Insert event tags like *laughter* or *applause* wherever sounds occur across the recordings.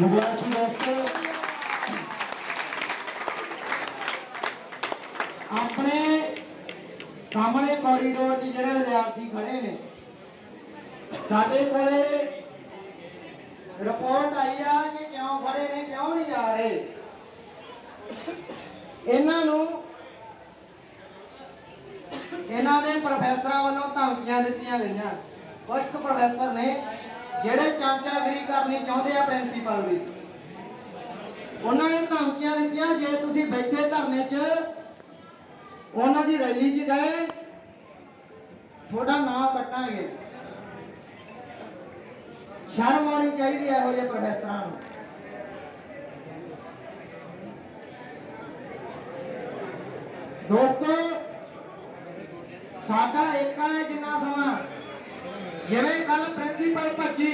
ਵਿਦਿਆਰਥੀ ਆਪਣੇ ਸਾਹਮਣੇ ਕੋਰੀਡੋਰ 'ਚ ਜਿਹੜੇ ਵਿਦਿਆਰਥੀ ਖੜੇ ਨੇ, ਸਾਡੇ ਕੋਲੇ ਰਿਪੋਰਟ ਆਈ ਆ ਕਿ ਕਿਉਂ ਖੜੇ ਨੇ, ਕਿਉਂ ਨਹੀਂ ਜਾ ਰਹੇ। ਇਹਨਾਂ ਨੂੰ, ਇਹਨਾਂ ਦੇ ਪ੍ਰੋਫੈਸਰਾਂ ਵੱਲੋਂ ਧਮਕੀਆਂ ਦਿੱਤੀਆਂ ਗਈਆਂ। ਕੁਝ ਪ੍ਰੋਫੈਸਰ ਨੇ ਜਿਹੜੇ ਚਾਂਚਾਗਿਰੀ ਕਰਨੀ ਚਾਹੁੰਦੇ ਆ ਪ੍ਰਿੰਸੀਪਲ ਦੀ। ਉਹਨਾਂ ਨੇ ਧਮਕੀਆਂ ਦਿੱਤੀਆਂ, ਜੇ ਤੁਸੀਂ ਬੈਠੇ ਧਰਨੇ 'ਚ, ਉਹਨਾਂ ਦੀ ਰੈਲੀ 'ਚ ਗਏ, ਤੁਹਾਡਾ ਨਾਂ ਕੱਟਾਂਗੇ। ਸ਼ਰਮ ਆਉਣੀ ਚਾਹੀਦੀ ਹੈ ਇਹੋ ਜਿਹੇ ਪ੍ਰੋਫੈਸਰਾਂ ਨੂੰ। ਦੋਸਤੋ, ਸਾਡਾ ਏਕਾ ਹੈ ਜਿੰਨਾ ਸਮਾਂ। ਜਿਵੇਂ ਕੱਲ ਪ੍ਰਿੰਸੀਪਲ ਭੱਜੀ।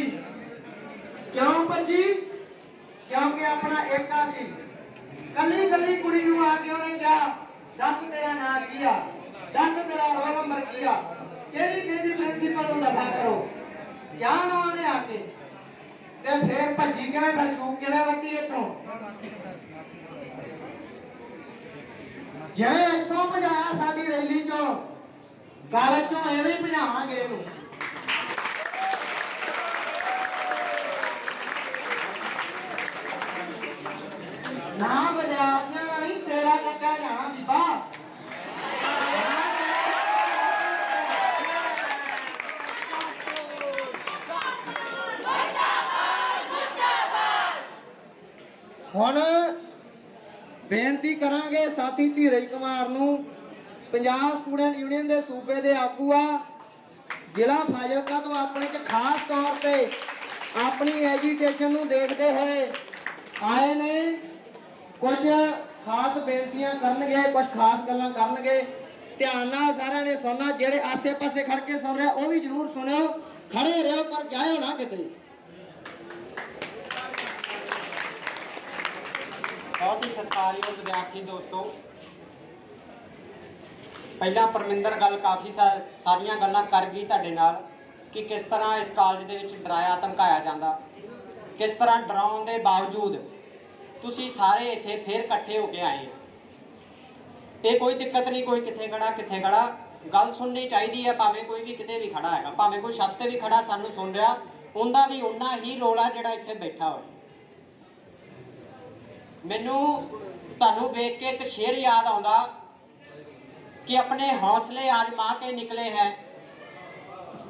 ਕਿਉਂ ਭੱਜੀ? ਕਿਉਂਕਿ ਆਪਣਾ ਏਕਾ ਸੀ। ਕੱਲੀ ਕੱਲੀ ਕੁੜੀ ਨੂੰ ਆ ਕੇ ਉਹਨੇ ਕਿਹਾ, ਦੱਸ ਤੇਰਾ ਨਾਂ ਕੀ ਆ? ਦੱਸ ਤੇਰਾ ਰੋਲ ਨੰਬਰ ਕੀ ਆ? ਕਿਹੜੀ ਕਹਿੰਦੀ ਪ੍ਰਿੰਸੀਪਲ ਨੂੰ ਦਫਾ ਕਰੋ? ਕਿਆ ਨਾ ਉਹਨੇ ਆ ਕੇ। ਤੇ ਫੇਰ ਭੱਜੀ ਕਿਵੇਂ? ਫਿਰ ਸ਼ੂਕ ਕਿਵੇਂ ਵੱਟੀ ਇੱਥੋਂ? ਜਿਵੇਂ ਇੱਥੋਂ ਭਜਾਇਆ ਸਾਡੀ ਰੈਲੀ ਚੋਂ, ਗੱਲ ਚੋਂ ਐਵੇਂ ਭਜਾਵਾਂਗੇ ਇਹਨੂੰ। ਨਾ ਵਿਦਿਆਰਥੀਆਂ ਦਾ ਨਹੀਂ ਤੇਰਾ ਕੱਟਿਆ ਜਾਣਾ ਬੀਬਾ ਹੁਣ ਬੇਨਤੀ ਕਰਾਂਗੇ ਸਾਥੀ ਧੀਰਜ ਕੁਮਾਰ ਨੂੰ, ਪੰਜਾਬ ਸਟੂਡੈਂਟ ਯੂਨੀਅਨ ਦੇ ਸੂਬੇ ਦੇ ਆਗੂ ਆ, ਜ਼ਿਲ੍ਹਾ ਫਾਜ਼ਿਲਕਾ ਤੋਂ ਆਪਣੇ ਚ ਖਾਸ ਤੌਰ ਤੇ ਆਪਣੀ ਐਜੀਟੇਸ਼ਨ ਨੂੰ ਦੇਖਦੇ ਹੋਏ ਆਏ ਨੇ। ਕੁਝ ਖਾਸ ਬੇਨਤੀਆਂ ਕਰਨਗੇ ਕੁਝ ਖਾਸ ਗੱਲਾਂ ਕਰਨਗੇ। ਧਿਆਨ ਨਾਲ ਸਾਰਿਆਂ ਨੇ ਸੁਣਨਾ, ਜਿਹੜੇ ਆਸੇ-ਪਾਸੇ ਖੜ ਕੇ ਸੁਣ ਰਿਹਾ, ਉਹ ਵੀ ਜ਼ਰੂਰ ਸੁਣਿਓ। ਖੜੇ ਰਹੋ, ਪਰ ਜਾਇਓ ਨਾ ਕਿਤੇ। ਬਹੁਤ ਹੀ ਸਤਿਕਾਰਯੋਗ ਵਿਦਿਆਰਥੀ ਦੋਸਤੋ, ਪਹਿਲਾਂ ਪਰਮਿੰਦਰ ਗੱਲ ਕਾਫੀ ਸਾ- ਸਾਰੀਆਂ ਗੱਲਾਂ ਕਰ ਗਈ ਤੁਹਾਡੇ ਨਾਲ, ਕਿ ਕਿਸ ਤਰ੍ਹਾਂ ਇਸ ਕਾਲਜ ਦੇ ਵਿੱਚ ਡਰਾਇਆ, ਧਮਕਾਇਆ ਜਾਂਦਾ। ਕਿਸ ਤਰ੍ਹਾਂ ਡਰਾਉਣ ਦੇ ਬਾਵਜੂਦ ਤੁਸੀਂ ਸਾਰੇ ਇੱਥੇ ਫੇਰ ਇਕੱਠੇ ਹੋ ਕੇ ਆਏ ਹੋ ਇਹ ਕੋਈ ਦਿੱਕਤ ਨਹੀਂ ਕੋਈ ਕਿੱਥੇ ਖੜਾ ਕਿੱਥੇ ਖੜਾ ਗੱਲ ਸੁਣਨੀ ਚਾਹੀਦੀ ਹੈ ਭਾਵੇਂ ਕੋਈ ਵੀ ਕਿਤੇ ਵੀ ਖੜਾ ਹੈਗਾ ਭਾਵੇਂ ਕੋਈ ਛੱਤ ਤੇ ਵੀ ਖੜਾ ਸਾਨੂੰ ਸੁਣ ਰਿਹਾ ਉਹਦਾ ਵੀ ਉਨਾ ਹੀ ਰੋਲ ਆ ਜਿਹੜਾ ਇੱਥੇ ਬੈਠਾ ਹੋਇਆ ਮੈਨੂੰ ਤੁਹਾਨੂੰ ਵੇਖ ਕੇ ਇੱਕ ਸ਼ੇਰ ਯਾਦ ਆਉਂਦਾ ਕਿ ਆਪਣੇ ਹੌਸਲੇ ਆਜਮਾ ਕੇ ਨਿਕਲੇ ਹੈ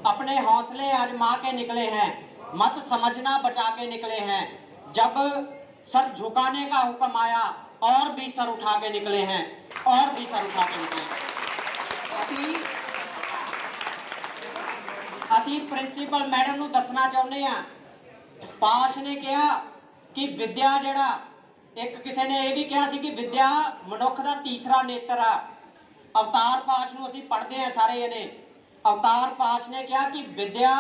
अपने हौसले आजमा के निकले हैं मत समझना बचा के निकले हैं जब सर झुकाने का हुक्म आया और भी सर उठा के निकले हैं और भी सर उठा के निकले हैं। ਅਸੀਂ ਅਸੀਂ ਪ੍ਰਿੰਸੀਪਲ ਮੈਡਮ ਨੂੰ ਦੱਸਣਾ ਚਾਹੁੰਦੇ ਆ ਪਾਸ਼ ਨੇ ਕਿਹਾ ਕਿ ਵਿਦਿਆ ਜਿਹੜਾ ਇੱਕ ਕਿਸੇ ਨੇ ਇਹ ਵੀ ਕਿਹਾ ਸੀ ਕਿ ਵਿਦਿਆ ਮਨੁੱਖ ਦਾ ਤੀਸਰਾ ਨੇਤਰ ਆ ਅਵਤਾਰ ਪਾਸ਼ ਨੂੰ ਅਸੀਂ ਪੜ੍ਹਦੇ ਆ ਸਾਰੇ ਇਹਨੇ ਅਵਤਾਰ ਪਾਸ਼ ਨੇ ਕਿਹਾ ਕਿ ਵਿਦਿਆ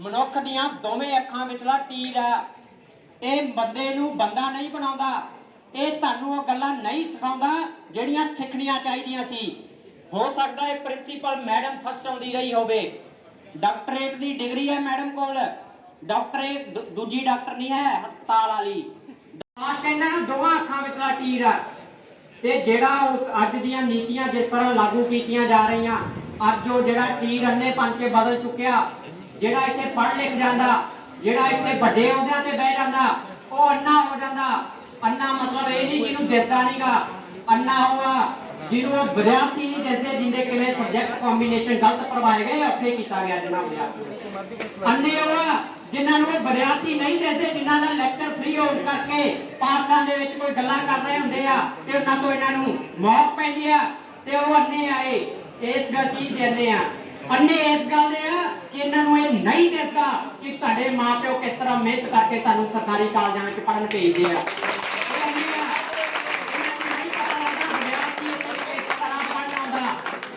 ਮਨੁੱਖ ਦੀਆਂ ਦੋਵੇਂ ਅੱਖਾਂ ਵਿਚਲਾ ਟੀਰ ਆ ਇਹ ਬੰਦੇ ਨੂੰ ਬੰਦਾ ਨਹੀਂ ਬਣਾਉਂਦਾ। ਇਹ ਤੁਹਾਨੂੰ ਉਹ ਗੱਲਾਂ ਨਹੀਂ ਸਿਖਾਉਂਦਾ ਜਿਹੜੀਆਂ ਸਿੱਖਣੀਆਂ ਚਾਹੀਦੀਆਂ ਸੀ। ਹੋ ਸਕਦਾ ਇਹ ਪ੍ਰਿੰਸੀਪਲ ਮੈਡਮ ਫਸਟ ਆਉਂਦੀ ਰਹੀ ਹੋਵੇ। ਡਾਕਟਰੇਟ ਦੀ ਡਿਗਰੀ ਹੈ ਮੈਡਮ ਕੋਲ। ਡਾਕਟਰੇਟ ਦੂਜੀ ਡਾਕਟਰ ਨਹੀਂ ਹੈ, ਹਸਪਤਾਲ ਵਾਲੀ। ਪਾਸ ਕਹਿੰਦਾ ਨਾ ਦੋਵਾਂ ਅੱਖਾਂ ਵਿਚਲਾ ਟੀਰ ਆ। ਤੇ ਜਿਹੜਾ ਉਹ ਅੱਜ ਦੀਆਂ ਨੀਤੀਆਂ ਜਿਸ ਤਰ੍ਹਾਂ ਲਾਗੂ ਕੀਤੀਆਂ ਜਾ ਰਹੀਆਂ, ਅੱਜ ਉਹ ਜਿਹੜਾ ਟੀਰ ਅੰਨੇ ਪੰਚੇ ਬਦਲ ਚੁੱਕਿਆ, ਜਿਹੜਾ ਇੱਥੇ ਪੜ੍ਹ ਲਿਖ ਜਾਂਦਾ ਜਿਹੜਾ ਇੱਥੇ ਵੱਡੇ ਅਹੁਦਿਆਂ ਤੇ ਬਹਿ ਜਾਂਦਾ, ਉਹ ਅੰਨਾ ਹੋ ਜਾਂਦਾ। ਅੰਨਾ ਮਤਲਬ ਇਹ ਨਹੀਂ ਜਿਹਨੂੰ ਦਿਸਦਾ ਨਹੀਂਗਾ ਅੰਨਾ ਹੋਆ ਜਿਹਨੂੰ ਉਹ ਵਿਦਿਆਰਥੀ ਨਹੀਂ ਦਿਸਦੇ ਜਿੰਦੇ ਕਿਵੇਂ ਸਬਜੈਕਟ ਕੰਬੀਨੇਸ਼ਨ ਗਲਤ ਕਰਵਾਏ ਗਏ ਉੱਥੇ ਕੀਤਾ ਗਿਆ ਜਨਾਬ ਵਿਦਿਆਰਥੀ ਅੰਨੇ ਹੋਆ ਜਿਨ੍ਹਾਂ ਨੂੰ ਵਿਦਿਆਰਥੀ ਨਹੀਂ ਦਿਸਦੇ, ਜਿਨ੍ਹਾਂ ਦਾ ਲੈਕਚਰ ਫ੍ਰੀ ਹੋਣ ਕਰਕੇ ਪਾਰਕਾਂ ਦੇ ਵਿੱਚ ਕੋਈ ਗੱਲਾਂ ਕਰ ਰਹੇ ਹੁੰਦੇ ਆ, ਤੇ ਉਹਨਾਂ ਤੋਂ ਇਹਨਾਂ ਨੂੰ ਮੌਕ ਪੈਂਦੀ ਆ, ਤੇ ਉਹ ਅੰਨੇ ਆਏ। ਇਸ ਗੱਲ ਚੀਜ਼ ਦੇ ਆ। ਅੰਨੇ ਇਸ ਗੱਲ ਦੇ ਆ ਕਿ ਇਹਨਾਂ ਨੂੰ ਇਹ ਨਹੀਂ ਦਿਸਦਾ ਕਿ ਤੁਹਾਡੇ ਮਾਪਿਓ ਕਿਸ ਤਰ੍ਹਾਂ ਮਿਹਨਤ ਕਰਕੇ ਤੁਹਾਨੂੰ ਸਰਕਾਰੀ ਕਾਲਜਾਂ ਵਿੱਚ ਪੜ੍ਹਨ ਭੇਜਦੇ ਆ। ਆਉਂਦਾ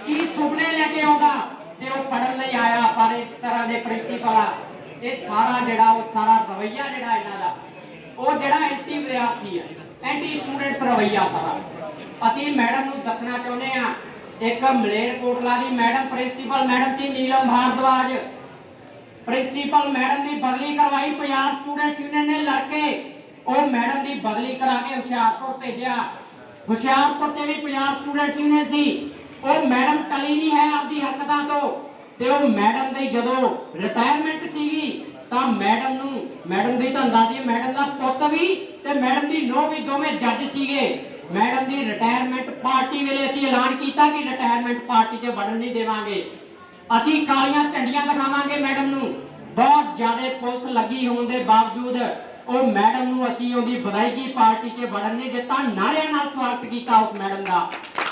ਕੀ ਸੁਪਨੇ ਲੈ ਕੇ ਆਉਂਦਾ ਤੇ ਉਹ ਪੜ੍ਹਨ ਲਈ ਆਇਆ ਪਰ ਇਸ ਤਰ੍ਹਾਂ ਦੇ ਪ੍ਰਿੰਸੀਪਲ ਆ, ਇਹ ਸਾਰਾ ਜਿਹੜਾ ਉਹ ਸਾਰਾ ਰਵਈਆ ਜਿਹੜਾ ਇਹਨਾਂ ਦਾ, ਉਹ ਜਿਹੜਾ ਐਂਟੀ ਵਿਦਿਆਰਥੀ ਆ, ਐਂਟੀ ਸਟੂਡੈਂਟਸ ਰਵਈਆ ਸਾਰਾ। ਅਸੀਂ ਮੈਡਮ ਨੂੰ ਦੱਸਣਾ ਚਾਹੁੰਦੇ ਆ ਇੱਕ ਮਲੇਰਕੋਟਲਾ ਦੀ ਮੈਡਮ, ਪ੍ਰਿੰਸੀਪਲ ਮੈਡਮ ਸੀ ਨੀਲਮ ਭਾਰਦਵਾਜ। ਪ੍ਰਿੰਸੀਪਲ ਮੈਡਮ ਦੀ ਬਦਲੀ ਕਰਵਾਈ ਪੰਜਾਬ ਸਟੂਡੈਂਟਸ ਯੂਨੀਅਨ ਨੇ ਲੜ ਕੇ। ਉਹ ਮੈਡਮ ਦੀ ਬਦਲੀ ਕਰਾ ਕੇ ਹੁਸ਼ਿਆਰਪੁਰ ਭੇਜਿਆ। ਹੁਸ਼ਿਆਰਪੁਰ ਤੇ ਵੀ ਪੰਜਾਬ ਸਟੂਡੈਂਟਸ ਯੂਨੀਅਨ ਸੀ। ਉਹ ਮੈਡਮ ਟਲੀ ਨਹੀਂ ਹੈ ਆਪਦੀ ਹਰਕਤਾਂ ਤੋਂ। ਤੇ ਉਹ ਮੈਡਮ ਦੀ ਜਦੋਂ ਰਿਟਾਇਰਮੈਂਟ ਸੀਗੀ, ਤਾਂ ਮੈਡਮ ਨੂੰ, ਮੈਡਮ ਦੀ ਤਾਂ ਅੰਦਾਜ਼ੀ, ਮੈਡਮ ਦਾ ਪੁੱਤ ਵੀ ਤੇ ਮੈਡਮ ਦੀ ਨੋ ਵੀ ਦੋਵੇਂ ਜੱਜ ਸੀਗੇ। ਮੈਡਮ ਦੀ ਰਿਟਾਇਰਮੈਂਟ ਪਾਰਟੀ ਵੇਲੇ ਅਸੀਂ ਐਲਾਨ ਕੀਤਾ ਕਿ ਰਿਟਾਇਰਮੈਂਟ ਪਾਰਟੀ 'ਚ ਵੜਨ ਨਹੀਂ ਦੇਵਾਂਗੇ। ਅਸੀਂ ਕਾਲੀਆਂ ਝੰਡੀਆਂ ਦਿਖਾਵਾਂਗੇ ਮੈਡਮ ਨੂੰ। ਬਹੁਤ ਜ਼ਿਆਦਾ ਪੁਲਿਸ ਲੱਗੀ ਹੋਣ ਦੇ ਬਾਵਜੂਦ ਉਹ ਮੈਡਮ ਨੂੰ ਅਸੀਂ ਉਹਦੀ ਵਿਦਾਇਗੀ ਪਾਰਟੀ 'ਚ ਵੜਨ ਨਹੀਂ ਦਿੱਤਾ। ਨਾਰਿਆਂ ਨਾਲ ਸਵਾਗਤ ਕੀਤਾ ਉਸ ਮੈਡਮ ਦਾ।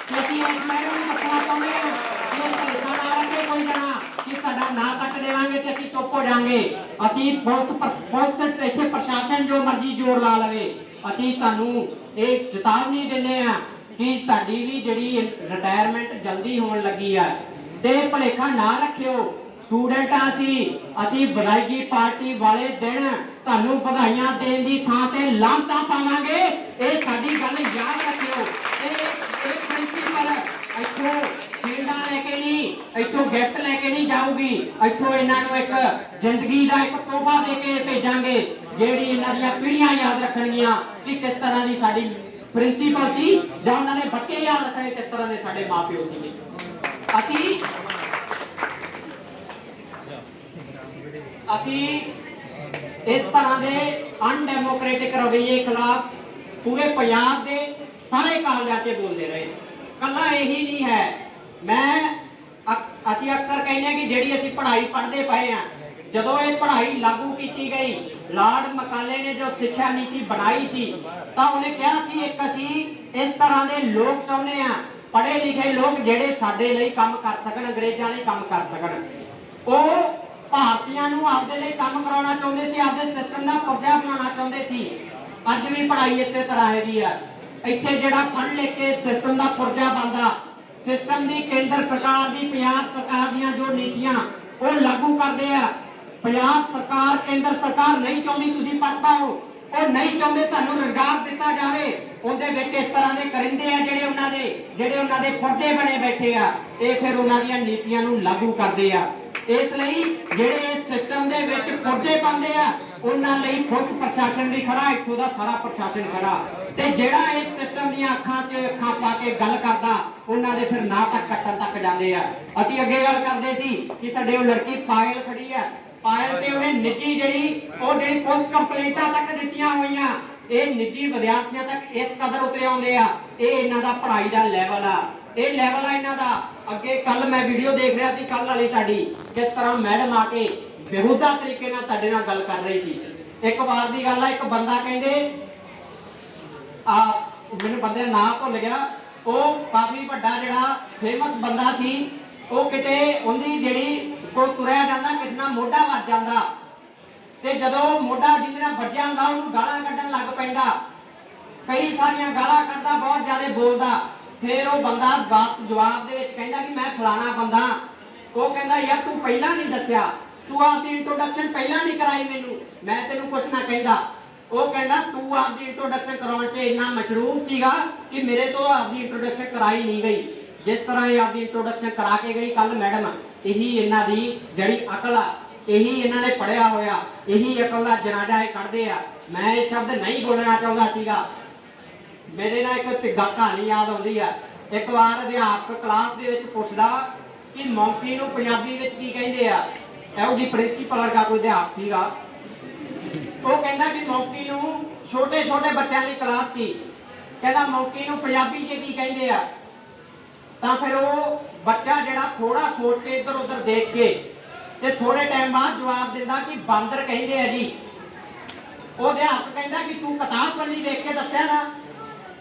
ਤੇ ਇਸ ਮੈਡਮ ਨੂੰ ਦੱਸਣਾ ਚਾਹੁੰਦੇ ਹਾਂ ਕਿ ਇਸ ਭੇਖਾ ਨਾ ਕੋਈ ਜਣਾ। ਕਿ ਤੁਹਾਡਾ ਨਾਂ ਕੱਟ ਦੇਵਾਂਗੇ ਤੇ ਅਸੀਂ ਚੁੱਪ ਹੋ ਜਾਾਂਗੇ। ਅਸੀਂ ਪੁਲਿਸ ਪੁਲਿਸ ਇੱਥੇ ਪ੍ਰਸ਼ਾਸਨ ਜੋ ਮਰਜ਼ੀ ਜ਼ੋਰ ਲਾ ਲਵੇ। ਅਸੀਂ ਤੁਹਾਨੂੰ ਇਹ ਚੇਤਾਵਨੀ ਦਿੰਦੇ ਆ ਕਿ ਤੁਹਾਡੀ ਵੀ ਜਿਹੜੀ ਰਿਟਾਇਰਮੈਂਟ ਜਲਦੀ ਹੋਣ ਲੱਗੀ ਆ। ਤੇ ਭਲੇਖਾ ਨਾ ਰੱਖਿਓ। ਸਟੂਡੈਂਟ ਆ ਅਸੀਂ ਅਸੀਂ ਵਿਦਾਇਗੀ ਪਾਰਟੀ ਵਾਲੇ ਦਿਨ ਤੁਹਾਨੂੰ ਵਧਾਈਆਂ ਦੇਣ ਦੀ ਥਾਂ ਤੇ ਲਾਂਤਾਂ ਪਾਵਾਂਗੇ। ਇਹ ਸਾਡੀ ਗੱਲ ਯਾਦ ਰੱਖਿਓ। ਇਹ ਇਹ ਪ੍ਰਿੰਸੀਪਲ ਇੱਥੋਂ ਸ਼ੀਲਡਾਂ ਲੈ ਕੇ ਨਹੀਂ, ਇੱਥੋਂ ਗਿਫਟ ਲੈ ਕੇ ਨਹੀਂ ਜਾਊਗੀ। ਇੱਥੋਂ ਇਹਨਾਂ ਨੂੰ ਇੱਕ ਜ਼ਿੰਦਗੀ ਦਾ ਇੱਕ ਤੋਹਫਾ ਦੇ ਕੇ ਭੇਜਾਂਗੇ। ਜਿਹੜੀ ਇਹਨਾਂ ਦੀਆਂ ਪੀੜ੍ਹੀਆਂ ਯਾਦ ਰੱਖਣਗੀਆਂ ਕਿ ਕਿਸ ਤਰ੍ਹਾਂ ਦੀ ਸਾਡੀ ਪ੍ਰਿੰਸੀਪਲ ਸੀ ਜਾਂ ਉਹਨਾਂ ਦੇ ਬੱਚੇ ਯਾਦ ਰੱਖਣੇ ਕਿਸ ਤਰ੍ਹਾਂ ਦੇ ਸਾਡੇ ਮਾਪਿਓ ਸੀਗੇ। ਅਸੀਂ ਅਸੀਂ ਇਸ ਤਰ੍ਹਾਂ ਦੇ ਅਨਡੈਮੋਕ੍ਰੈਟਿਕ ਰਵੱਈਏ ਖਿਲਾਫ ਪੂਰੇ ਪੰਜਾਬ ਦੇ ਸਾਰੇ ਕਾਲਜਾਂ 'ਚ ਬੋਲਦੇ ਰਹੇ। ਕੱਲਾ ਇਹੀ ਨਹੀਂ ਹੈ। ਮੈਂ ਅਸੀਂ ਅਕਸਰ ਕਹਿੰਦੇ ਹਾਂ ਕਿ ਜਿਹੜੀ ਅਸੀਂ ਪੜ੍ਹਾਈ ਪੜ੍ਹਦੇ ਪਏ ਆ ਜਦੋਂ ਇਹ ਪੜ੍ਹਾਈ ਲਾਗੂ ਕੀਤੀ ਗਈ, ਲਾਰਡ ਮਕਾਲੇ ਨੇ ਜੋ ਸਿੱਖਿਆ ਨੀਤੀ ਬਣਾਈ ਸੀ, ਤਾਂ ਉਹਨੇ ਕਿਹਾ ਸੀ, ਇੱਕ ਅਸੀਂ ਇਸ ਤਰ੍ਹਾਂ ਦੇ ਲੋਕ ਚਾਹੁੰਦੇ ਆ ਪੜ੍ਹੇ ਲਿਖੇ ਲੋਕ ਜਿਹੜੇ ਸਾਡੇ ਲਈ ਕੰਮ ਕਰ ਸਕਣ, ਅੰਗਰੇਜ਼ਾਂ ਲਈ ਕੰਮ ਕਰ ਸਕਣ। ਉਹ ਭਾਰਤੀਆਂ ਨੂੰ ਆਪਦੇ ਲਈ ਕੰਮ ਕਰਾਉਣਾ ਚਾਹੁੰਦੇ ਸੀ, ਆਪਦੇ ਸਿਸਟਮ ਦਾ ਪੁਰਜਾ ਬਣਾਉਣਾ ਚਾਹੁੰਦੇ ਸੀ। ਅੱਜ ਵੀ ਪੜ੍ਹਾਈ ਇਸੇ ਤਰ੍ਹਾਂ ਹੈਗੀ ਆ। ਇੱਥੇ ਜਿਹੜਾ ਪੜ੍ਹ ਲਿਖ ਕੇ ਸਿਸਟਮ ਦਾ ਪੁਰਜਾ ਬਣਦਾ ਸਿਸਟਮ ਦੀ ਕੇਂਦਰ ਸਰਕਾਰ ਦੀ, ਪੰਜਾਬ ਸਰਕਾਰ ਦੀਆਂ ਜੋ ਨੀਤੀਆਂ, ਉਹ ਲਾਗੂ ਕਰਦੇ ਆ। ਪੰਜਾਬ ਸਰਕਾਰ, ਕੇਂਦਰ ਸਰਕਾਰ ਨਹੀਂ ਚਾਹੁੰਦੀ ਤੁਸੀਂ ਪੜ੍ਹ ਹੋ, ਉਹ ਨਹੀਂ ਚਾਹੁੰਦੇ ਤੁਹਾਨੂੰ ਰੁਜ਼ਗਾਰ ਦਿੱਤਾ ਜਾਵੇ। ਉਹਦੇ ਵਿੱਚ ਇਸ ਤਰ੍ਹਾਂ ਦੇ ਕਰਿੰਦੇ ਆ ਜਿਹੜੇ ਉਹਨਾਂ ਦੇ, ਜਿਹੜੇ ਉਹਨਾਂ ਦੇ ਪੁਰਜੇ ਬਣੇ ਬੈਠੇ ਆ, ਇਹ ਫਿਰ ਉਹਨਾਂ ਦੀਆਂ ਨੀਤੀਆਂ ਨੂੰ ਲਾਗੂ ਕਰਦੇ ਆ। ਇਸ ਲਈ ਜਿਹੜੇ ਇਸ ਸਿਸਟਮ ਦੇ ਵਿੱਚ ਪੁਰਜੇ ਪਾਉਂਦੇ ਆ, ਉਹਨਾਂ ਲਈ ਪੁਲਿਸ ਪ੍ਰਸ਼ਾਸਨ ਵੀ ਖੜਾ, ਇੱਥੋਂ ਦਾ ਸਾਰਾ ਪ੍ਰਸ਼ਾਸਨ ਖੜਾ। ਤੇ ਜਿਹੜਾ ਇਸ ਸਿਸਟਮ ਦੀਆਂ ਅੱਖਾਂ 'ਚ ਅੱਖਾਂ ਪਾ ਕੇ ਗੱਲ ਕਰਦਾ, ਉਹਨਾਂ ਦੇ ਫਿਰ ਨਾ ਤੱਕ ਕੱਟਣ ਤੱਕ ਜਾਂਦੇ ਆ। ਅਸੀਂ ਅੱਗੇ ਗੱਲ ਕਰਦੇ ਸੀ ਕਿ ਤੁਹਾਡੇ ਉਹ ਲੜਕੀ ਪਾਇਲ ਖੜੀ ਆ ਪਾਇਲ ਤੇ ਉਹਨੇ ਨਿੱਜੀ ਜਿਹੜੀ, ਉਹ ਜਿਹੜੀ ਪੁਲਿਸ ਕੰਪਲੇਂਟਾਂ ਤੱਕ ਦਿੱਤੀਆਂ ਹੋਈਆਂ, ਇਹ ਨਿੱਜੀ ਵਿਦਿਆਰਥੀਆਂ ਤੱਕ ਇਸ ਕਦਰ ਉਤਰੇ ਆਉਂਦੇ ਆ। ਇਹ ਇਹਨਾਂ ਦਾ ਪੜ੍ਹਾਈ ਦਾ ਲੈਵਲ ਆ। ਇਹ ਲੈਵਲ ਆ ਇਹਨਾਂ ਦਾ। ਅੱਗੇ ਕੱਲ ਮੈਂ ਵੀਡੀਓ ਦੇਖ ਰਿਹਾ ਸੀ ਕੱਲ ਵਾਲੀ ਤੁਹਾਡੀ, ਕਿਸ ਤਰ੍ਹਾਂ ਮੈਡਮ ਆ ਕੇ ਬੇਹੂਦਾ ਤਰੀਕੇ ਨਾਲ ਤੁਹਾਡੇ ਨਾਲ ਗੱਲ ਕਰ ਰਹੀ ਸੀ। ਇੱਕ ਵਾਰ ਦੀ ਗੱਲ ਆ, ਇੱਕ ਬੰਦਾ ਕਹਿੰਦੇ, ਆ, ਮੈਨੂੰ ਬੰਦੇ ਦਾ ਨਾਮ ਭੁੱਲ ਗਿਆ। ਉਹ ਕਾਫੀ ਵੱਡਾ ਜਿਹੜਾ ਫੇਮਸ ਬੰਦਾ ਸੀ, ਉਹ ਕਿਤੇ ਉਹਦੀ ਜਿਹੜੀ ਕੋਈ ਤੁਰਿਆ ਜਾਂਦਾ, ਕਿਸੇ ਨਾਲ ਮੋਢਾ ਵੱਜ ਜਾਂਦਾ। ਤੇ ਜਦੋਂ ਮੋਢਾ ਜਿਹਦੇ ਨਾਲ ਵੱਜਿਆ ਹੁੰਦਾ, ਉਹਨੂੰ ਗਾਲਾਂ ਕੱਢਣ ਲੱਗ ਪੈਂਦਾ। ਕਈ ਸਾਰੀਆਂ ਗਾਲਾਂ ਕੱਢਦਾ, ਬਹੁਤ ਜ਼ਿਆਦਾ ਬੋਲਦਾ। ਫਿਰ ਉਹ ਬੰਦਾ ਬਾਤ ਜਵਾਬ ਦੇ ਵਿੱਚ ਕਹਿੰਦਾ ਕਿ ਮੈਂ ਫਲਾਣਾ ਬੰਦਾ। ਉਹ ਕਹਿੰਦਾ, ਯਾਰ ਤੂੰ ਪਹਿਲਾਂ ਨਹੀਂ ਦੱਸਿਆ। ਤੂੰ ਆਪਦੀ ਇੰਟਰੋਡਕਸ਼ਨ ਪਹਿਲਾਂ ਨਹੀਂ ਕਰਾਈ ਮੈਨੂੰ। ਮੈਂ ਤੈਨੂੰ ਕੁਛ ਨਾ ਕਹਿੰਦਾ। ਉਹ ਕਹਿੰਦਾ, ਤੂੰ ਆਪਦੀ ਇੰਟਰੋਡਕਸ਼ਨ ਕਰਾਉਣ 'ਚ ਇੰਨਾ ਮਸ਼ਰੂਫ ਸੀਗਾ ਕਿ ਮੇਰੇ ਤੋਂ ਆਪਦੀ ਇੰਟਰੋਡਕਸ਼ਨ ਕਰਾਈ ਨਹੀਂ ਗਈ। ਜਿਸ ਤਰ੍ਹਾਂ ਇਹ ਆਪਦੀ ਇੰਟਰੋਡਕਸ਼ਨ ਕਰਾ ਕੇ ਗਈ ਕੱਲ ਮੈਡਮ। ਇਹੀ ਇਹਨਾਂ ਦੀ ਜਿਹੜੀ ਅਕਲ ਆ, ਇਹੀ ਇਹਨਾਂ ਨੇ ਪੜਿਆ ਹੋਇਆ, ਇਹੀ ਅਕਲ ਦਾ ਜਨਾਜ਼ਾ ਇਹ ਕੱਢਦੇ ਆ। ਮੈਂ ਇਹ ਸ਼ਬਦ ਨਹੀਂ ਬੋਲਣਾ ਚਾਹੁੰਦਾ ਸੀਗਾ। ਮੇਰੇ ਨਾਲ ਇੱਕ ਤਿੱਗਾ ਕਹਾਣੀ ਯਾਦ ਆਉਂਦੀ ਆ। ਇੱਕ ਵਾਰ ਅਧਿਆਪਕ ਕਲਾਸ ਦੇ ਵਿੱਚ ਪੁੱਛਦਾ ਕਿ ਮੌਂਕੀ ਨੂੰ ਪੰਜਾਬੀ ਵਿੱਚ ਕੀ ਕਹਿੰਦੇ ਆ? ਇਹੋ ਜੀ ਪ੍ਰਿੰਸੀਪਲ ਦਾ ਕੋਈ ਅਧਿਆਪਕ ਸੀਗਾ। ਉਹ ਕਹਿੰਦਾ ਕਿ ਮੌਂਕੀ ਨੂੰ ਛੋਟੇ ਛੋਟੇ ਬੱਚਿਆਂ ਦੀ ਕਲਾਸ ਸੀ। ਕਹਿੰਦਾ ਮੌਂਕੀ ਨੂੰ ਪੰਜਾਬੀ 'ਚ ਕੀ ਕਹਿੰਦੇ ਆ? ਤਾਂ ਫਿਰ ਉਹ ਬੱਚਾ ਜਿਹੜਾ ਥੋੜਾ ਸੋਚ ਕੇ ਇੱਧਰ ਉੱਧਰ ਦੇਖ ਕੇ ਤੇ ਥੋੜੇ ਟਾਈਮ ਬਾਅਦ ਜਵਾਬ ਦਿੰਦਾ ਕਿ ਬਾਂਦਰ ਕਹਿੰਦੇ ਆ ਜੀ। ਉਹ ਅਧਿਆਪਕ ਕਹਿੰਦਾ ਕਿ ਤੂੰ ਕਿਤਾਬ ਬੰਨੀ ਦੇਖ ਕੇ ਦੱਸਿਆ ਨਾ।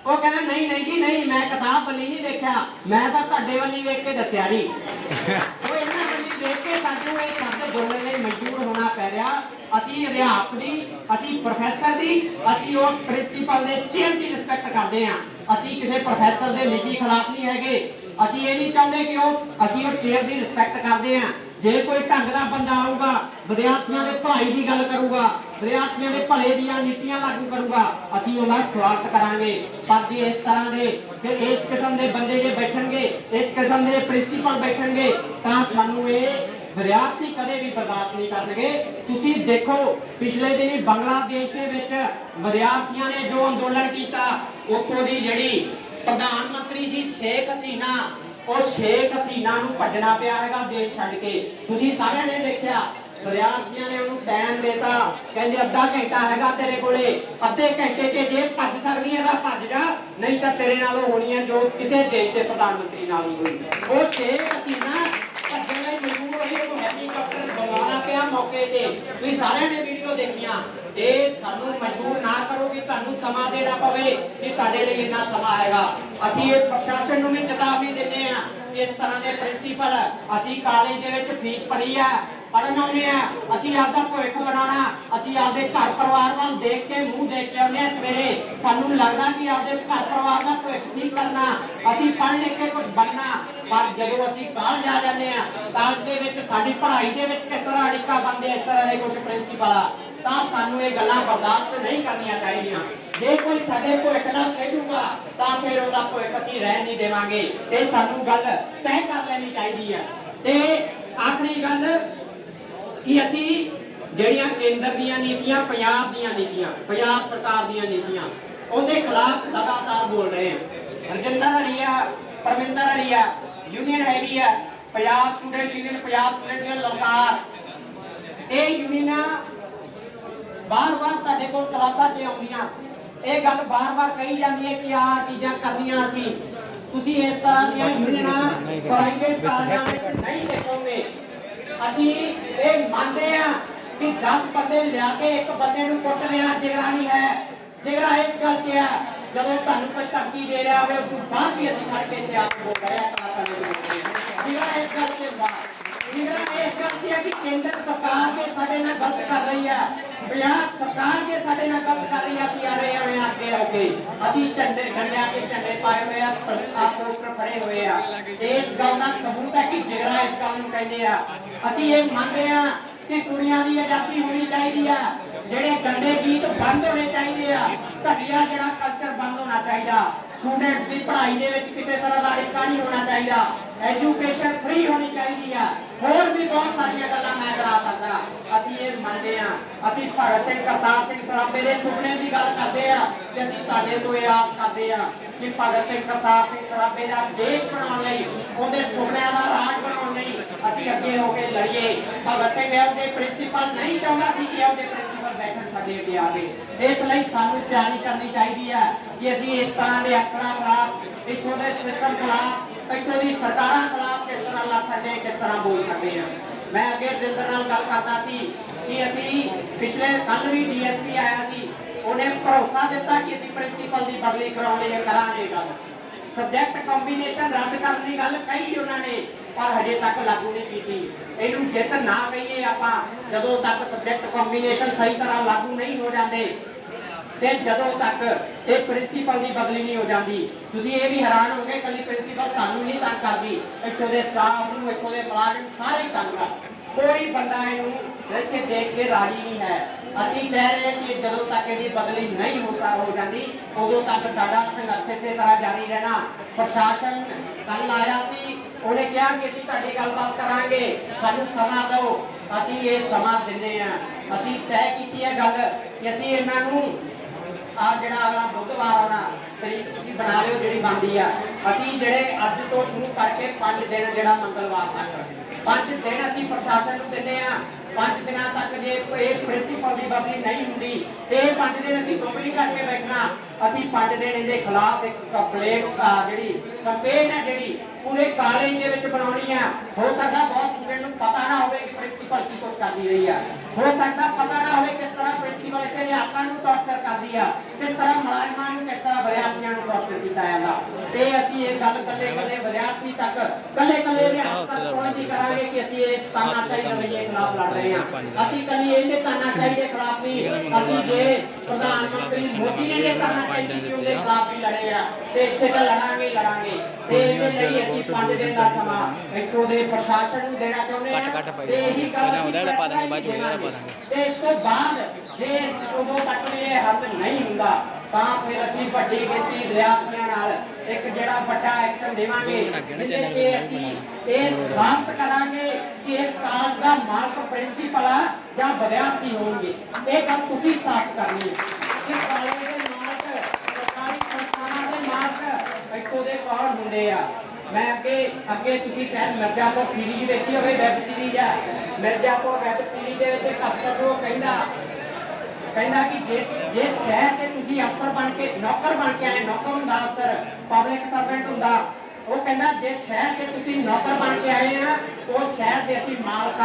ਉਹ ਕਹਿੰਦਾ ਨਹੀਂ ਨਹੀਂ ਜੀ ਨਹੀਂ ਮੈਂ ਕਿਤਾਬ ਬੰਨੀ ਨਹੀਂ ਦੇਖਿਆ ਮੈਂ ਤਾਂ ਤੁਹਾਡੇ ਵੱਲ ਹੀ ਵੇਖ ਕੇ ਦੱਸਿਆ ਜੀ। *laughs* ਉਹ ਇਹਨਾਂ ਬੰਨੀ ਦੇਖ ਕੇ ਸਾਨੂੰ ਇਹ ਸ਼ਬਦ ਬੋਲਣ ਲਈ ਮਜਬੂਰ ਹੋਣਾ ਪੈ ਰਿਹਾ। ਅਸੀਂ ਅਧਿਆਪਕ ਦੀ ਅਸੀਂ ਪ੍ਰੋਫੈਸਰ ਦੀ ਅਸੀਂ ਉਹ ਪ੍ਰਿੰਸੀਪਲ ਦੇ ਚੇਅਰ ਦੀ ਰਿਸਪੈਕਟ ਕਰਦੇ ਹਾਂ। ਅਸੀਂ ਕਿਸੇ ਪ੍ਰੋਫੈਸਰ ਦੇ ਨਿੱਜੀ ਖਿਲਾਫ ਨਹੀਂ ਹੈਗੇ। ਅਸੀਂ ਇਹ ਨਹੀਂ ਚਾਹੁੰਦੇ ਕਿ ਉਹ ਅਸੀਂ ਉਹ ਚੇਅਰ ਦੀ ਰਿਸਪੈਕਟ ਕਰਦੇ ਹਾਂ। ਜੇ ਕੋਈ ਢੰਗ ਦਾ ਬੰਦਾ ਆਊਗਾ, ਵਿਦਿਆਰਥੀਆਂ ਦੇ ਭਲਾਈ ਦੀ ਗੱਲ ਕਰੂਗਾ, ਵਿਦਿਆਰਥੀਆਂ ਦੇ ਭਲੇ ਦੀਆਂ ਨੀਤੀਆਂ ਲਾਗੂ ਕਰੂਗਾ, ਅਸੀਂ ਉਹਦਾ ਸਵਾਗਤ ਕਰਾਂਗੇ। ਪਰ ਜੇ ਇਸ ਤਰ੍ਹਾਂ ਦੇ ਤੇ ਇਸ ਕਿਸਮ ਦੇ ਬੰਦੇ ਜੇ ਬੈਠਣਗੇ, ਇਸ ਕਿਸਮ ਦੇ ਪ੍ਰਿੰਸੀਪਲ ਬੈਠਣਗੇ, ਤਾਂ ਸਾਨੂੰ ਇਹ ਵਿਦਿਆਰਥੀ ਕਦੇ ਵੀ ਬਰਦਾਸ਼ਤ ਨਹੀਂ ਕਰਨਗੇ। ਤੁਸੀਂ ਦੇਖੋ, ਪਿਛਲੇ ਦਿਨੀ ਬੰਗਲਾਦੇਸ਼ ਦੇ ਵਿੱਚ ਵਿਦਿਆਰਥੀਆਂ ਨੇ ਜੋ ਅੰਦੋਲਨ ਕੀਤਾ, ਉੱਥੋਂ ਦੀ ਜਿਹੜੀ ਪ੍ਰਧਾਨ ਮੰਤਰੀ ਜੀ, ਸ਼ੇਖ ਹਸੀਨਾ। ਉਹ ਸ਼ੇਖ ਹਸੀਨਾ ਨੂੰ ਭੱਜਣਾ ਪਿਆ ਹੈਗਾ ਦੇਸ਼ ਛੱਡ ਕੇ। ਤੁਸੀਂ ਸਾਰਿਆਂ ਨੇ ਦੇਖਿਆ ਵਿਦਿਆਰਥੀਆਂ ਨੇ ਉਹਨੂੰ ਟਾਈਮ ਦਿੱਤਾ। ਕਹਿੰਦੇ ਅੱਧਾ ਘੰਟਾ ਹੈਗਾ ਤੇਰੇ ਕੋਲੇ। ਅੱਧੇ ਘੰਟੇ 'ਚ ਜੇ ਭੱਜ ਸਕਦੀ ਹੈ ਤਾਂ ਭੱਜ ਜਾ, ਨਹੀਂ ਤਾਂ ਤੇਰੇ ਨਾਲ ਹੋਣੀ ਹੈ ਜੋ ਕਿਸੇ ਦੇਸ਼ ਦੇ ਪ੍ਰਧਾਨ ਮੰਤਰੀ ਨਾਲ ਹੀ ਹੋਈ ਉਹ ਸ਼ੇਖ ਹਸੀਨਾ ਭੱਜਣ ਲਈ ਮਜਬੂਰ ਹੋਈ ਉਹਨੂੰ ਹੈਲੀਕਾਪਟਰ ਬੁਲਾਉਣਾ ਪਿਆ ਮੌਕੇ ਤੇ। ਤੁਸੀਂ ਸਾਰਿਆਂ ਨੇ ਵੀਡੀਓ ਦੇਖੀਆਂ। ਇਹ ਸਾਨੂੰ ਮਜਬੂਰ ਨਾ ਤੁਹਾਨੂੰ ਸਮਾਂ ਦੇਣਾ ਪਵੇ ਕਿ ਤੁਹਾਡੇ ਲਈ ਇੰਨਾ ਸਮਾਂ ਆਏਗਾ। ਅਸੀਂ ਇਹ ਪ੍ਰਸ਼ਾਸਨ ਨੂੰ ਵੀ ਚੇਤਾਵਨੀ ਦਿੰਦੇ ਆ ਇਸ ਤਰ੍ਹਾਂ ਦੇ ਪ੍ਰਿੰਸੀਪਲ ਅਸੀਂ ਕਾਲਜ ਦੇ ਵਿੱਚ ਫੀਸ ਭਰੀ ਆ ਪੜਨ ਆਉਂਦੇ ਆ ਅਸੀਂ ਆਪਦਾ ਭਵਿੱਖ ਬਣਾਉਣਾ, ਅਸੀਂ ਆਪਦੇ ਘਰ ਪਰਿਵਾਰ ਵੱਲ ਦੇਖ ਕੇ, ਮੂੰਹ ਦੇਖ ਕੇ ਆਉਂਦੇ ਆ ਸਵੇਰੇ। ਸਾਨੂੰ ਲੱਗਦਾ ਕਿ ਆਪਦੇ ਘਰ ਪਰਿਵਾਰ ਦਾ ਭਵਿੱਖ ਠੀਕ ਕਰਨਾ, ਅਸੀਂ ਪੜ੍ਹ ਲਿਖ ਕੇ ਕੁਝ ਬਣਨਾ। ਪਰ ਜਦੋਂ ਅਸੀਂ ਕਾਲਜ ਜਾ ਜਾਂਦੇ ਆ ਕਾਲਜ ਦੇ ਵਿੱਚ ਸਾਡੀ ਪੜ੍ਹਾਈ ਦੇ ਵਿੱਚ ਕਿਸ ਤਰ੍ਹਾਂ ਅੜਿੱਕਾ ਬੰਦੇ ਇਸ ਤਰ੍ਹਾਂ ਦੇ ਕੁਝ ਪ੍ਰਿੰਸੀਪਲ ਆ। ਤਾਂ ਸਾਨੂੰ ਇਹ ਗੱਲਾਂ ਬਰਦਾਸ਼ਤ ਨਹੀਂ ਕਰਨੀਆਂ ਚਾਹੀਦੀਆਂ। ਜੇ ਕੋਈ ਸਾਡੇ ਭਵਿੱਖ ਨਾਲ ਖੇਡੂਗਾ, ਤਾਂ ਫਿਰ ਉਹਦਾ ਭਵਿੱਖ ਅਸੀਂ ਰਹਿਣ ਨਹੀਂ ਦੇਵਾਂਗੇ। ਇਹ ਸਾਨੂੰ ਗੱਲ ਤੈਅ ਕਰ ਲੈਣੀ ਚਾਹੀਦੀ ਹੈ। ਤੇ ਆਖਰੀ ਗੱਲ, ਕਿ ਅਸੀਂ ਜਿਹੜੀਆਂ ਕੇਂਦਰ ਦੀਆਂ ਨੀਤੀਆਂ, ਪੰਜਾਬ ਦੀਆਂ ਨੀਤੀਆਂ, ਪੰਜਾਬ ਸਰਕਾਰ ਦੀਆਂ ਨੀਤੀਆਂ, ਉਹਦੇ ਖਿਲਾਫ ਲਗਾਤਾਰ ਬੋਲ ਰਹੇ ਹਾਂ। ਰਜਿੰਦਰ ਹਰੀਆ, ਪਰਮਿੰਦਰ ਹਰੀਆ, ਯੂਨੀਅਨ ਹੈਗੀ ਆ Punjab student union, Punjab student union Lalkar ਇਹ ਯੂਨੀਅਨਾਂ ਬਾਰ-ਬਾਰ ਤੁਹਾਡੇ ਕੋਲ ਕਲਾਸਾਂ 'ਚ ਆਉਂਦੀਆਂ। ਇਹ ਗੱਲ ਬਾਰ-ਬਾਰ ਕਹੀ ਜਾਂਦੀ ਹੈ ਕਿ ਆਹ ਚੀਜ਼ਾਂ ਕਰਨੀਆਂ ਅਸੀਂ ਤੁਸੀਂ ਇਸ ਤਰ੍ਹਾਂ ਦੀਆਂ ਯੂਨੀਅਨਾਂ ਪ੍ਰਾਈਵੇਟ ਕਾਲਜਾਂ ਵਿੱਚ ਨਹੀਂ ਦੇਖੋਗੇ। ਅਸੀਂ ਇਹ ਮੰਨਦੇ ਆ ਕਿ 10 ਬੰਦੇ ਲਿਆ ਕੇ ਇੱਕ ਬੰਦੇ ਨੂੰ ਕੁੱਟ ਦੇਣਾ ਜਿਗਰਾ ਨਹੀਂ ਹੈ। ਜਿਗਰਾ ਇਸ ਗੱਲ 'ਚ ਆ ਜਦੋਂ ਤੁਹਾਨੂੰ ਕੋਈ ਧਮਕੀ ਦੇ ਰਿਹਾ ਹੋਵੇ ਉਸ ਤੋਂ ਬਾਅਦ ਵੀ ਅਸੀਂ ਖੜ ਕੇ ਆਪ ਬੋਲ ਰਹੇ ਆ ਦੇ ਵਿੱਚ। ਜਿਗਰਾ ਇਸ ਗੱਲ 'ਚ ਹੁੰਦਾ ਜਿਹੜਾ ਇਸ ਕਰਕੇ ਹੈ ਕਿ ਕੇਂਦਰ ਸਰਕਾਰ ਕੇ ਸਾਡੇ ਨਾਲ ਗਲਤ ਕਰ ਰਹੀ ਹੈ ਪੰਜਾਬ ਸਰਕਾਰ ਕੇ ਸਾਡੇ ਨਾਲ ਗਲਤ ਕਰ ਰਹੀ ਹੈ ਅਸੀਂ ਆ ਰਹੇ ਹਾਂ ਅੱਗੇ ਹੋ ਕੇ। ਅਸੀਂ ਝੰਡੇ ਝੰਡਿਆਂ ਕੇ ਝੰਡੇ ਪਾਏ ਹੋਏ ਆ ਆ ਪੋਸਟਰ ਫੜੇ ਹੋਏ ਆ। ਇਸ ਗੱਲ ਦਾ ਸਬੂਤ ਹੈ ਕਿ ਜਿਗਰਾ ਇਸ ਗੱਲ ਨੂੰ ਕਹਿੰਦੇ ਆ। ਅਸੀਂ ਇਹ ਮੰਨਦੇ ਆ ਕਿ ਕੁੜੀਆਂ ਦੀ ਆਜ਼ਾਦੀ ਹੋਣੀ ਚਾਹੀਦੀ ਆ। ਜਿਹੜੇ ਗੰਦੇ ਗੀਤ ਬੰਦ ਹੋਣੇ ਚਾਹੀਦੇ ਆ, ਘਟੀਆ ਜਿਹੜਾ ਕਲਚਰ ਬੰਦ ਹੋਣਾ ਚਾਹੀਦਾ। ਸਟੂਡੈਂਟਸ ਦੀ ਪੜ੍ਹਾਈ ਦੇ ਵਿੱਚ ਕਿਸੇ ਤਰ੍ਹਾਂ ਦਾ ਅੜਿੱਕਾ ਨਹੀਂ ਹੋਣਾ ਚਾਹੀਦਾ। ਐਜੂਕੇਸ਼ਨ ਫ੍ਰੀ ਹੋਣੀ ਚਾਹੀਦੀ ਆ। ਹੋਰ ਵੀ ਬਹੁਤ ਸਾਰੀਆਂ ਗੱਲਾਂ ਮੈਂ ਕਰਾ ਸਕਦਾ। ਅਸੀਂ ਇਹ ਮੰਨਦੇ ਆ ਅਸੀਂ ਭਗਤ ਸਿੰਘ, ਕਰਤਾਰ ਸਿੰਘ ਸਰਾਭੇ ਦੇ ਸੁਪਨੇ ਦੀ ਗੱਲ ਕਰਦੇ ਆ ਕਿ ਅਸੀਂ ਤੁਹਾਡੇ ਤੋਂ ਇਹ ਆਸ ਕਰਦੇ ਆ ਕਿ ਭਗਤ ਸਿੰਘ, ਕਰਤਾਰ ਸਿੰਘ ਸਰਾਭੇ ਦਾ ਦੇਸ਼ ਬਣਾਉਣ ਲਈ, ਉਹਦੇ ਸੁਪਨਿਆਂ ਦਾ ਰਾਜ ਬਣਾਉਣ ਲਈ ਅਸੀਂ ਅੱਗੇ ਹੋ ਕੇ ਲੜੀਏ। ਭਗਤ ਸਿੰਘ ਇਹਦੇ ਪ੍ਰਿੰਸੀਪਲ ਨਹੀਂ ਚਾਹੁੰਦਾ ਸੀ ਕਿ ਇਹਦੇ ਪ੍ਰਿੰਸੀਪਲ ਬੈਠਣ ਸਾਡੇ ਅੱਗੇ ਆਵੇ ਇਸ ਲਈ ਸਾਨੂੰ ਤਿਆਰੀ ਕਰਨੀ ਚਾਹੀਦੀ ਹੈ ਕਿ ਅਸੀਂ ਇਸ ਤਰ੍ਹਾਂ ਦੇ ਅਫਸਰਾਂ ਖਿਲਾਫ ਇੱਥੋਂ ਦੇ ਸਿਸਟਮ ਖਿਲਾਫ ਇੱਥੋਂ ਦੀ ਸਰਕਾਰਾਂ ਖਿਲਾਫ ਕਿਸ ਤਰ੍ਹਾਂ ਲੜ ਸਕਦੇ ਹਾਂ, ਕਿਸ ਤਰ੍ਹਾਂ ਬੋਲ ਸਕਦੇ ਹਾਂ ਮੈਂ ਅੱਗੇ ਦਿਲਦਰ ਨਾਲ ਗੱਲ ਕਰਦਾ ਸੀ ਕਿ ਅਸੀਂ ਪਿਛਲੇ ਕੱਲ ਵੀ ਡੀਐਸਪੀ ਆਇਆ ਸੀ ਉਹਨੇ ਭਰੋਸਾ ਦਿੱਤਾ ਕਿ ਅਸੀਂ ਪ੍ਰਿੰਸੀਪਲ ਦੀ ਬਦਲੀ ਕਰਾਉਣ ਲਈ ਕਰਾਂਗੇ ਗੱਲ। ਸਬਜੈਕਟ ਕੰਬੀਨੇਸ਼ਨ ਰੱਦ ਕਰਨ ਦੀ ਗੱਲ ਕਹੀ ਉਹਨਾਂ ਨੇ ਪਰ ਹਜੇ ਤੱਕ ਲਾਗੂ ਨਹੀਂ ਕੀਤੀ। ਇਹਨੂੰ ਜਿੱਤ ਨਾ ਕਹੀਏ ਆਪਾਂ ਜਦੋਂ ਤੱਕ ਸਬਜੈਕਟ ਕੰਬੀਨੇਸ਼ਨ ਸਹੀ ਤਰ੍ਹਾਂ ਲਾਗੂ ਨਹੀਂ ਹੋ ਜਾਂਦੇ ਤੇ ਜਦੋਂ ਤੱਕ ਇਹ ਪ੍ਰਿੰਸੀਪਲ ਦੀ ਬਦਲੀ ਨਹੀਂ ਹੋ ਜਾਂਦੀ, ਤੁਸੀਂ ਇਹ ਵੀ ਹੈਰਾਨ ਹੋਗੇ ਕੱਲੀ ਪ੍ਰਿੰਸੀਪਲ ਤੁਹਾਨੂੰ ਨਹੀਂ ਤੰਗ ਕਰਦੀ। ਇੱਥੋਂ ਦੇ ਸਟਾਫ ਨੂੰ, ਇੱਥੋਂ ਦੇ ਮੁਲਾਜ਼ਮ ਸਾਰੇ ਤੰਗ ਕਰ ਕੋਈ ਬੰਦਾ ਇਹਨੂੰ ਇੱਥੇ ਦੇਖ ਕੇ ਰਾਜੀ ਨਹੀਂ ਹੈ। ਅਸੀਂ ਕਹਿ ਰਹੇ ਹਾਂ ਕਿ ਜਦੋਂ ਤੱਕ ਇਹਦੀ ਬਦਲੀ ਨਹੀਂ ਹੁੰਦਾ ਹੋ ਜਾਂਦੀ, ਉਦੋਂ ਤੱਕ ਸਾਡਾ ਸੰਘਰਸ਼ ਇਸੇ ਤਰ੍ਹਾਂ ਜਾਰੀ ਰਹਿਣਾ। ਪ੍ਰਸ਼ਾਸਨ ਕੱਲ ਆਇਆ ਸੀ, ਉਹਨੇ ਕਿਹਾ ਕਿ ਅਸੀਂ ਤੁਹਾਡੀ ਗੱਲਬਾਤ ਕਰਾਂਗੇ। ਸਾਨੂੰ ਸਮਾਂ ਦਿਓ। ਅਸੀਂ ਇਹ ਸਮਾਂ ਦਿੰਦੇ ਆ ਅਸੀਂ ਤੈਅ ਕੀਤੀ ਹੈ ਗੱਲ ਕਿ ਅਸੀਂ ਇਹਨਾਂ ਨੂੰ ਆ ਜਿਹੜਾ ਅਗਲਾ ਬੁੱਧਵਾਰ ਆਉਣਾ ਤਰੀਕ ਤੁਸੀਂ ਬਣਾ ਲਿਓ ਜਿਹੜੀ ਬਣਦੀ ਆ। ਅਸੀਂ ਜਿਹੜੇ ਅੱਜ ਤੋਂ ਸ਼ੁਰੂ ਕਰਕੇ 5 ਦਿਨ ਜਿਹੜਾ ਮੰਗਲਵਾਰ ਤੱਕ 5 ਦਿਨ ਅਸੀਂ ਪ੍ਰਸ਼ਾਸਨ ਨੂੰ ਦਿੰਦੇ ਆ। 5 ਦਿਨਾਂ ਤੱਕ ਜੇ ਇਹ ਪ੍ਰਿੰਸੀਪਲ ਦੀ ਬਦਲੀ ਨਹੀਂ ਹੁੰਦੀ ਤੇ ਇਹ 5 ਦਿਨ ਅਸੀਂ ਚੁੱਪੜੀ ਕਰਕੇ ਬੈਠਣਾ। ਅਸੀਂ 5 ਦਿਨ ਇਹਦੇ ਖਿਲਾਫ ਇੱਕ ਕੰਪਲੇਂਟ ਜਿਹੜੀ ਕੰਪੇਨ ਹੈ ਜਿਹੜੀ ਪੂਰੇ ਕਾਲਜ ਦੇ ਵਿੱਚ ਬਣਾਉਣੀ ਆ। ਹੋ ਸਕਦਾ ਬਹੁਤ ਸਟੂਡੈਂਟ ਨੂੰ ਪਤਾ ਨਾ ਹੋਵੇ ਕਿ ਪ੍ਰਿੰਸੀਪਲ ਕੀ ਕੁਝ ਕਰਦੀ ਰਹੀ ਆ। ਹੋ ਸਕਦਾ ਪਤਾ ਨਾ ਹੋਵੇ ਕਿਸ ਤਰ੍ਹਾਂ ਪ੍ਰਿੰਸੀਪਲ ਇੱਥੇ ਅਧਿਆਪਕਾਂ ਨੂੰ ਟੌਰਚਰ ਕਰਦੀ ਆ ਕਿਸ ਤਰ੍ਹਾਂ ਮੁਲਾਜ਼ਮਾਂ ਨੂੰ ਕਿਸ ਤਰ੍ਹਾਂ ਵਿਦਿਆਰਥੀਆਂ ਨੂੰ ਟੌਰਚਰ ਕੀਤਾ ਜਾਂਦਾ। ਤੇ ਅਸੀਂ ਇਹ ਗੱਲ ਕੱਲੇ ਕੱਲੇ ਵਿਦਿਆਰਥੀ ਤੱਕ ਕੱਲੇ ਕੱਲੇ ਦੇ ਹੱਥ ਤੱਕ ਪਹੁੰਚੀ ਕਰਾਂਗੇ ਕਿ ਅਸੀਂ ਇਸ ਤਾਨਾਸ਼ਾਹੀ ਰਵੱਈਏ ਖਿਲਾਫ ਲੜ ਰਹੇ ਹਾਂ ਅਸੀਂ ਕੱਲੀ ਇਹਦੇ ਤਾਨਾਸ਼ਾਹੀ ਦੇ ਖਿਲਾਫ ਨਹੀਂ। ਅਸੀਂ ਜੇ ਪ੍ਰਧਾਨ ਮੰਤਰੀ ਮੋਦੀ ਨੇ ਇਹ ਤਾਨਾਸ਼ਾਹੀ ਕੀਤੀ ਉਹਦੇ ਖਿਲਾਫ ਵੀ ਲੜੇ ਆ? ਤੇ ਇੱਥੇ ਤਾਂ ਲੜਾਂਗੇ ਲੜਾਂਗੇ। ਤੇ ਇਹਦੇ ਲਈ ਅਸੀਂ 5 ਦਿਨ ਦਾ ਸਮਾਂ ਇੱਥੋਂ ਦੇ ਪ੍ਰਸ਼ਾਸਨ ਨੂੰ ਦੇਣਾ ਚਾਹੁੰਦੇ ਹਾਂ ਘੱਟ- ਘੱਟ ਪਾਈ ਤੇ ਇਹੀ ਗੱਲ ਪਹਿਲਾਂ ਉਹਦਾ ਅਸੀਂ ਪਾ ਦਾਂਗੇ, ਬਾਅਦ ਚ ਦੇਵਾਂਗੇ। ਉਹਦਾ ਪਾ ਦਾਂਗੇ। ਤੇ ਇਸ ਤੋਂ ਬਾਅਦ ਜੇ ਉਦੋਂ ਤੱਕ ਵੀ ਇਹ ਹੱਲ ਨਹੀਂ ਹੁੰਦਾ ਤਾਂ ਫਿਰ ਅਸੀਂ ਵੱਡੀ ਗਿਣਤੀ ਵਿਦਿਆਰਥੀਆਂ ਨਾਲ ਇੱਕ ਜਿਹੜਾ ਵੱਡਾ ਐਕਸ਼ਨ ਦੇਵਾਂਗੇ ਜਿਹਦੇ 'ਚ ਅਸੀਂ ਇਹ ਸਾਬਤ ਕਰਾਂਗੇ ਕਿ ਇਸ ਕਾਲਜ ਦਾ ਮਾਲਕ ਪ੍ਰਿੰਸੀਪਲ ਆ ਜਾਂ ਵਿਦਿਆਰਥੀ ਹੋਣਗੇ। ਇਹ ਗੱਲ ਤੁਸੀਂ ਸਾਬਤ ਕਰਨੀ ਹੈ। ਇਸ ਕਾਲਜ ਦੇ ਮਾਲਕ ਸਰਕਾਰੀ ਸੰਸਥਾਵਾਂ ਦੇ ਮਾਲਕ ਇੱਕੋ ਦੇ ਕੌਣ ਹੁੰਦੇ ਆ? ਮੈਂ ਅੱਗੇ ਅੱਗੇ ਤੁਸੀਂ ਸ਼ਾਇਦ ਮਿਰਜ਼ਾਪੁਰ ਸੀਰੀਜ਼ ਵੇਖੀ ਹੋਵੇ ਵੈਬ ਸੀਰੀਜ਼ ਆ। ਮਿਰਜ਼ਾਪੁਰ ਵੈਬ ਸੀਰੀਜ਼ ਦੇ ਵਿੱਚ ਇੱਕ ਅਫਸਰ ਨੂੰ ਕਹਿੰਦਾ ਕਹਿੰਦਾ ਕਿ ਜਿਸ ਜਿਸ ਸ਼ਹਿਰ ਤੇ ਤੁਸੀਂ ਅਫਸਰ ਬਣ ਕੇ ਨੌਕਰ ਬਣ ਕੇ ਆਏ, ਨੌਕਰ ਹੁੰਦਾ ਅਫਸਰ ਪਬਲਿਕ ਸਰਵੈਂਟ ਹੁੰਦਾ ਉਹ ਕਹਿੰਦਾ ਜਿਸ ਸ਼ਹਿਰ ਤੇ ਤੁਸੀਂ ਨੌਕਰ ਬਣ ਕੇ ਆਏ ਆ ਉਸ ਸ਼ਹਿਰ ਦੇ ਅਸੀਂ ਮਾਲਕ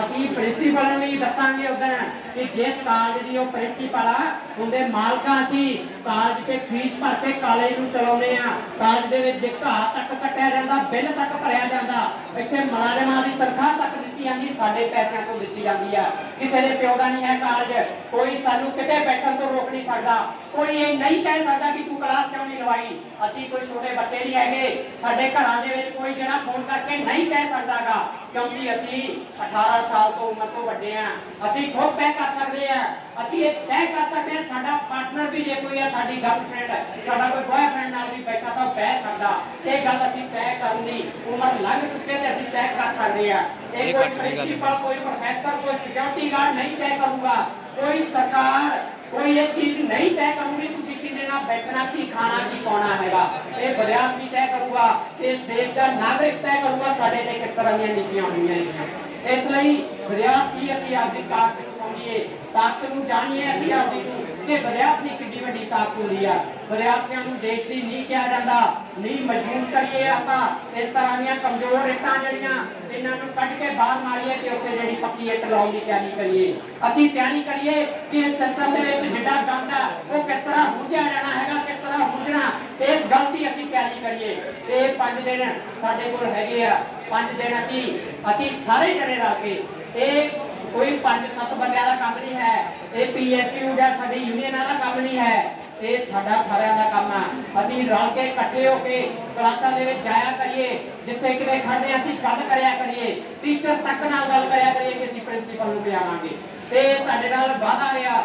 ਅਸੀਂ ਪ੍ਰਿੰਸੀਪਲ ਨੂੰ ਵੀ ਦੱਸਾਂਗੇ ਉਦੋਂ ਕਿ ਜਿਸ ਕਾਲਜ ਦੀ ਉਹ ਪ੍ਰਿੰਸੀਪਲ ਆ, ਉਹਦੇ ਮਾਲਕਾਂ ਅਸੀਂ ਕਾਲਜ ਤੇ ਫੀਸ ਭਰ ਕੇ ਕਾਲਜ ਨੂੰ ਚਲਾਉਂਦੇ ਆ। ਕਾਲਜ ਦੇ ਵਿੱਚ ਜੇ ਘਾਹ ਤੱਕ ਕੱਟਿਆ ਜਾਂਦਾ, ਬਿੱਲ ਤੱਕ ਭਰਿਆ ਜਾਂਦਾ। ਇੱਥੇ ਮੁਲਾਜ਼ਮਾਂ ਦੀ ਤਨਖਾਹ ਤੱਕ ਦਿੱਤੀ ਜਾਂਦੀ, ਸਾਡੇ ਪੈਸਿਆਂ ਤੋਂ ਦਿੱਤੀ ਜਾਂਦੀ ਆ। ਕਿਸੇ ਦੇ ਪਿਓ ਦਾ ਨਹੀਂ ਹੈ ਕਾਲਜ ਕੋਈ ਸਾਨੂੰ ਕਿਤੇ ਬੈਠਣ ਤੋਂ ਰੋਕ ਨਹੀਂ ਸਕਦਾ। ਕੋਈ ਇਹ ਨਹੀਂ ਕਹਿ ਸਕਦਾ ਕਿ ਤੂੰ ਕਲਾਸ ਕਿਉਂ ਨਹੀਂ ਲਵਾਈ? ਅਸੀਂ ਕੋਈ ਛੋਟੇ ਬੱਚੇ ਨਹੀਂ ਹੈਗੇ। ਸਾਡੇ ਘਰਾਂ ਦੇ ਵਿੱਚ ਕੋਈ ਜਿਹੜਾ ਫੋਨ ਕਰਕੇ ਨਹੀਂ ਕਹਿ ਸਕਦਾਗਾ ਕਿਉਂਕਿ ਅਸੀਂ 18 ਸਾਲ ਤੋਂ ਉਮਰ ਤੋਂ ਵੱਡੇ ਆ। ਅਸੀਂ ਖੁਦ ਤੈਅ ਕਰ ਸਕਦੇ ਆ। ਅਸੀਂ ਇਹ ਤੈਅ ਕਰ ਸਕਦੇ ਆ ਸਾਡਾ ਪਾਰਟਨਰ ਵੀ ਜੇ ਕੋਈ ਆ ਸਾਡੀ ਗਰਲਫ੍ਰੈਂਡ ਸਾਡਾ ਕੋਈ ਬॉयਫ੍ਰੈਂਡ ਨਾਲ ਵੀ ਬੈਠਾ ਤਾਂ ਬਹਿ ਸਕਦਾ। ਇਹ ਗੱਲ ਅਸੀਂ ਤੈਅ ਕਰਨ ਦੀ ਉਮਰ ਲੰਘ ਚੁੱਕੇ ਤੇ ਅਸੀਂ ਤੈਅ ਕਰ ਸਕਦੇ ਆ। ਇਹ ਕੋਈ ਪ੍ਰਿੰਸੀਪਲ ਕੋਈ ਪ੍ਰੋਫੈਸਰ ਕੋਈ ਸਿਕਿਉਰਿਟੀ ਗਾਰਡ ਨਹੀਂ ਤੈਅ ਕਰੂਗਾ। ਕੋਈ ਸਰਕਾਰ ਕੋਈ ਇਹ ਚੀਜ਼ ਨਹੀਂ ਤੈਅ ਕਰੂਗੀ, ਤੁਸੀਂ ਕਿਹਦੇ ਨਾਲ ਬੈਠਣਾ ਕੀ, ਖਾਣਾ ਕੀ, ਪਾਉਣਾ ਹੈਗਾ? ਇਹ ਵਿਦਿਆਰਥੀ ਤੈਅ ਕਰੂਗਾ? ਇਸ ਦੇਸ਼ ਦਾ ਨਾਗਰਿਕ ਤੈਅ ਕਰੂਗਾ? ਸਾਡੇ ਲਈ ਕਿਸ ਤਰ੍ਹਾਂ ਦੀਆਂ ਨੀਤੀਆਂ ਹੋਣੀਆਂ ਨੇ ਇਸ ਲਈ ਵਿਦਿਆਰਥੀ ਅਸੀਂ ਆਪਦੀ ਤਾਕਤ ਨੂੰ ਸਮਝੀਏ ਤਾਕਤ ਨੂੰ ਜਾਣੀਏ ਅਸੀਂ ਆਪਦੀ ਨੂੰ। ਕਿ ਵਿਦਿਆਰਥੀ ਕਿੰਨੀ ਵੱਡੀ ਤਾਕਤ ਹੁੰਦੀ ਆ ਵਿਦਿਆਰਥੀਆਂ ਨੂੰ ਦੇਸ਼ ਦੀ ਨਹੀਂ ਕਿਹਾ ਜਾਂਦਾ, ਨਹੀਂ ਮਜ਼ਬੂਤ ਕਰੀਏ ਆਪਾਂ, ਇਸ ਤਰ੍ਹਾਂ ਦੀਆਂ ਕਮਜ਼ੋਰ ਇੱਟਾਂ ਜਿਹੜੀਆਂ ਇਹਨਾਂ ਨੂੰ ਕੱਢ ਕੇ ਬਾਹਰ ਮਾਰੀਏ ਤੇ ਉੱਤੇ ਜਿਹੜੀ ਪੱਕੀ ਇੱਟ ਲਾਉਣ ਦੀ ਤਿਆਰੀ ਕਰੀਏ। ਅਸੀਂ ਤਿਆਰੀ ਕਰੀਏ ਕਿ ਇਸ ਸਿਸਟਮ ਦੇ ਵਿੱਚ ਜਿਹੜਾ ਗੰਦ ਉਹ ਕਿਸ ਤਰ੍ਹਾਂ ਹੁਝਿਆ ਜਾਣਾ ਹੈਗਾ, ਕਿਸ ਤਰ੍ਹਾਂ ਹੁਝਣਾ ਇਸ ਗੱਲ ਦੀ ਅਸੀਂ ਤਿਆਰੀ ਕਰੀਏ। ਤੇ ਪੰਜ ਦਿਨ ਸਾਡੇ ਕੋਲ ਹੈਗੇ ਆ, ਪੰਜ ਦਿਨ ਅਸੀਂ ਅਸੀਂ ਸਾਰੇ ਜਣੇ ਰਲ ਕੇ ਇਹ ਕੋਈ ਪੰਜ ਸੱਤ ਬੰਦਿਆਂ ਦਾ ਕੰਮ ਨਹੀਂ ਹੈ। ਇਹ ਪੀਐਸਯੂ ਜਾਂ ਸਾਡੀ ਯੂਨੀਅਨ ਦਾ ਕੰਮ ਨਹੀਂ ਹੈ। ਇਹ ਸਾਡਾ ਸਾਰਿਆਂ ਦਾ ਕੰਮ ਆ। ਅਸੀਂ ਰਲ ਕੇ ਇਕੱਠੇ ਹੋ ਕੇ ਕਲਾਸਾਂ ਦੇ ਵਿੱਚ ਜਾਇਆ ਕਰੀਏ। ਜਿੱਥੇ ਕਿਤੇ ਖੜਦੇ ਹਾਂ, ਅਸੀਂ ਗੱਲ ਕਰਿਆ ਕਰੀਏ। ਟੀਚਰ ਤੱਕ ਨਾਲ ਗੱਲ ਕਰਿਆ ਕਰੀਏ ਕਿ ਅਸੀਂ ਪ੍ਰਿੰਸੀਪਲ ਨੂੰ ਪਿਆਵਾਂਗੇ। ਤੇ ਤੁਹਾਡੇ ਨਾਲ ਵਾਅਦਾ ਰਿਹਾ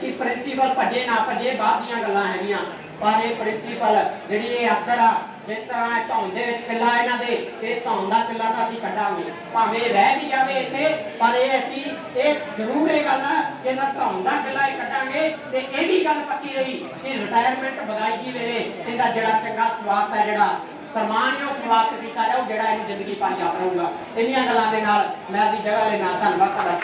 ਕਿ ਪ੍ਰਿੰਸੀਪਲ ਭੱਜੇ ਨਾ ਭੱਜੇ ਬਾਅਦ ਦੀਆਂ ਗੱਲਾਂ ਹੈਗੀਆਂ। ਪਰ ਇਹ ਪ੍ਰਿੰਸੀਪਲ ਜਿਹੜੀ ਇਹ ਆਕੜ ਆ ਜਿਸ ਤਰ੍ਹਾਂ ਇਹ ਧੌਣ ਦੇ ਵਿੱਚ ਕਿੱਲਾ ਇਹਨਾਂ ਦੇ, ਤੇ ਧੌਣ ਦਾ ਕਿੱਲਾ ਤਾਂ ਅਸੀਂ ਕੱਢਾਂਗੇ। ਭਾਵੇਂ ਰਹਿ ਵੀ ਜਾਵੇ ਇੱਥੇ, ਪਰ ਇਹ ਅਸੀਂ, ਇਹ ਜ਼ਰੂਰ ਇਹ ਗੱਲ ਆ ਕਿ ਇਹਦਾ ਧੌਣ ਦਾ ਕਿੱਲਾ ਇਹ ਕੱਢਾਂਗੇ, ਤੇ ਇਹ ਵੀ ਗੱਲ ਪੱਕੀ ਰਹੀ ਕਿ ਰਿਟਾਇਰਮੈਂਟ ਬਦਾਇਗੀ ਵੇਲੇ ਇਹਦਾ ਜਿਹੜਾ ਚੰਗਾ ਸਵਾਗਤ ਹੈ, ਜਿਹੜਾ ਸਨਮਾਨਯੋਗ ਸਵਾਗਤ ਕੀਤਾ ਜਾਊ, ਜਿਹੜਾ ਇਹਨੂੰ ਜ਼ਿੰਦਗੀ ਭਰ ਯਾਦ ਰਹੂਗਾ। ਇੰਨੀਆਂ ਗੱਲਾਂ ਦੇ ਨਾਲ ਮੈਂ ਆਪਦੀ ਜਗ੍ਹਾ ਲੈਣਾ ਧੰਨਵਾਦ ਕਰਦਾ।